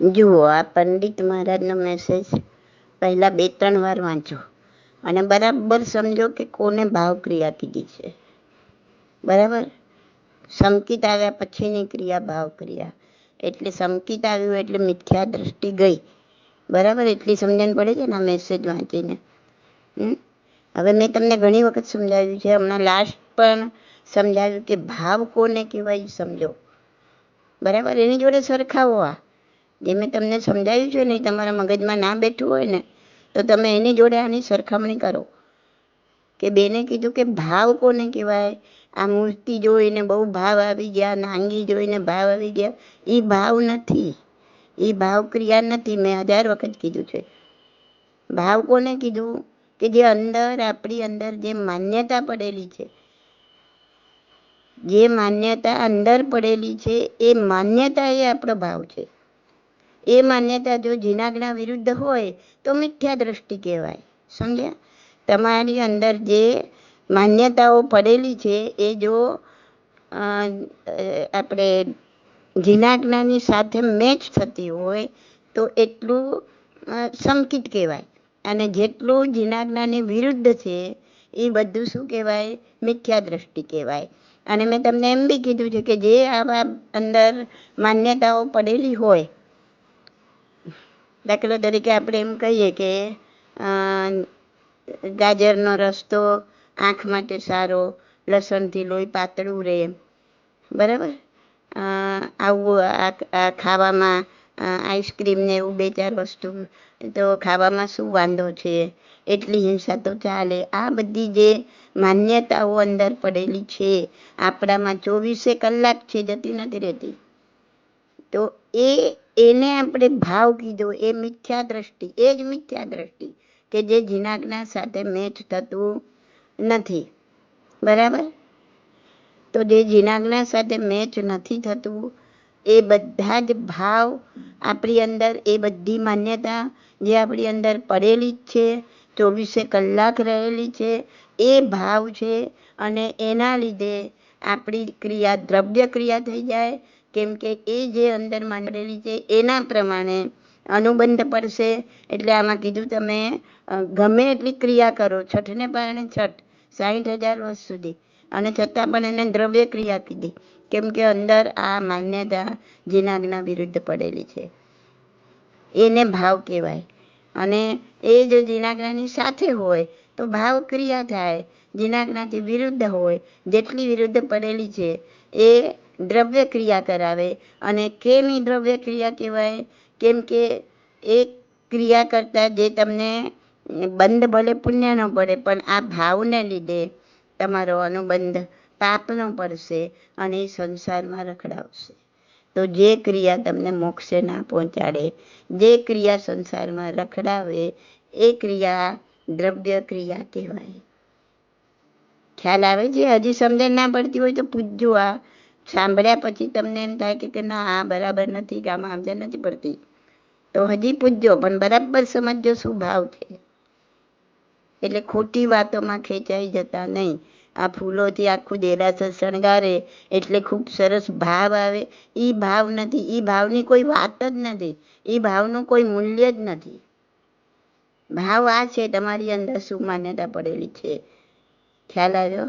જુઓ, આ પંડિત મહારાજનો મેસેજ પહેલાં બે, ત્રણ વાર વાંચો. અને બરાબર સમજો કે કોને ભાવ ક્રિયા કીધી છે. બરાબર? સંકિત આવ્યા પછીની ક્રિયા ભાવ ક્રિયા એટલે સંકિત આવ્યું એટલે મિથ્યા દ્રષ્ટિ ગઈ. બરાબર? એટલી સમજણ પડે છે ને આ મેસેજ વાંચીને? હવે મેં તમને ઘણી વખત સમજાવ્યું છે. હમણાં લાસ્ટ પણ સમજાવ્યું કે ભાવ કોને કહેવાય સમજો. બરાબર? એની જોડે સરખાવો આ. જે મેં તમને સમજાવ્યું છે ને તમારા મગજમાં ના બેઠું હોય ને, તો તમે એની જોડે આની સરખામણી કરો. કે બેને કીધું કે ભાવ કોને કહેવાય? આ મૂર્તિ જોઈને બહુ ભાવ આવી ગયા, નાંગી જોઈને ભાવ આવી ગયા. એ ભાવ નથી. એ ભાવ ક્રિયા નથી. મેં હજાર વખત કીધું છે. ભાવ કોને કીધું? કે જે અંદર, આપણી અંદર જે માન્યતા પડેલી છે. જે માન્યતા અંદર પડેલી છે, એ માન્યતા એ આપણો ભાવ છે. એ માન્યતા જો જીનાગના વિરુદ્ધ હોય, તો મિથ્યા દ્રષ્ટિ કહેવાય. સમજ્યા? તમારી અંદર જે માન્યતાઓ પડેલી છે, એ જો આપણે જીનાજ્ઞાની સાથે મેચ થતી હોય, તો એટલું સંકિત કહેવાય. અને જેટલું જીનાજ્ઞાની વિરુદ્ધ છે, એ બધું શું કહેવાય? મિથ્યા દ્રષ્ટિ કહેવાય. અને મેં તમને એમ બી કીધું છે કે જે આવા અંદર માન્યતાઓ પડેલી હોય દાખલા તરીકે આપણે એમ કહીએ કે ગાજરનો રસ્તો આંખ માટે સારો, લસણથી લોહી પાતળું રહે. બરાબર? આવું આ ખાવામાં આઈસ્ક્રીમ ને એવું બે ચાર વસ્તુ, તો ખાવામાં શું વાંધો છે? એટલી હિંસા તો ચાલે. આ બધી જે માન્યતાઓ અંદર પડેલી છે, આપણામાં ચોવીસે કલાક છે, જતી નથી રહેતી. તો એ, એને આપણે ભાવ કીધો, એ મિથ્યા દ્રષ્ટિ એ જ મિથ્યા દ્રષ્ટિ કે જે જીનાજ્ઞા સાથે મેચ થતું નથી. બરાબર? તો જે જીનાજ્ઞા સાથે મેચ નથી થતું, એ બધા જ ભાવ આપણી અંદર, એ બધી માન્યતા જે આપણી અંદર પડેલી જ છે, ચોવીસે કલાક રહેલી છે, એ ભાવ છે અને એના લીધે આપણી ક્રિયા દ્રવ્ય ક્રિયા થઈ જાય કેમ કે એ જે અંદર માંડેલી છે, એના પ્રમાણે અનુબંધ પડશે. એટલે આમાં કીધું તમે ગમે એટલી ક્રિયા કરો, છઠને પારણે છઠ સાઠ હજાર વર્ષ સુધી. અને છતાં પણ એને દ્રવ્ય ક્રિયા કીધી. કેમ કે અંદર આ માન્યતા જીનાગના વિરુદ્ધ પડેલી છે. એને ભાવ કહેવાય. અને એ જો જીનાજ્ઞાની સાથે હોય, તો ભાવ ક્રિયા થાય. જીનાજ્ઞાથી વિરુદ્ધ હોય. જેટલી વિરુદ્ધ પડેલી છે, એ દ્રવ્ય ક્રિયા કરાવે અને કેની દ્રવ્ય ક્રિયા કહેવાય? કેમ કે એ ક્રિયા કરતાં જે તમને બંધ ભલે પુણ્યનો પડે, પણ આ ભાવને લીધે તમારો અનુબંધ પાપનો પડશે અને સંસારમાં રખડાવશે. તો જે ક્રિયા તમને મોક્ષે ના પહોંચાડે, જે ક્રિયા સંસારમાં રખડાવે, એ ક્રિયા દ્રવ્ય ક્રિયા કહેવાય. ખ્યાલ આવે છે? હજી સમજણ ના પડતી હોય તો પૂછજો આ. સાંભળ્યા પછી તમને એમ થાય કે ના, આ બરાબર નથી કે, આમાં સમજણ નથી પડતી. તો હજી પૂછજો, પણ બરાબર સમજો શું ભાવ છે. એટલે ખોટી વાતોમાં ખેંચાઈ જતા નહીં. આ ફૂલોથી આખું દેરાસર શણગારે, એટલે ખૂબ સરસ ભાવ આવે. એ ભાવ નથી એ ભાવની કોઈ વાત જ નથી. એ ભાવનું કોઈ મૂલ્ય જ નથી. ભાવ આ છે, તમારી અંદર શું માન્યતા પડેલી છે. ખ્યાલ આવ્યો?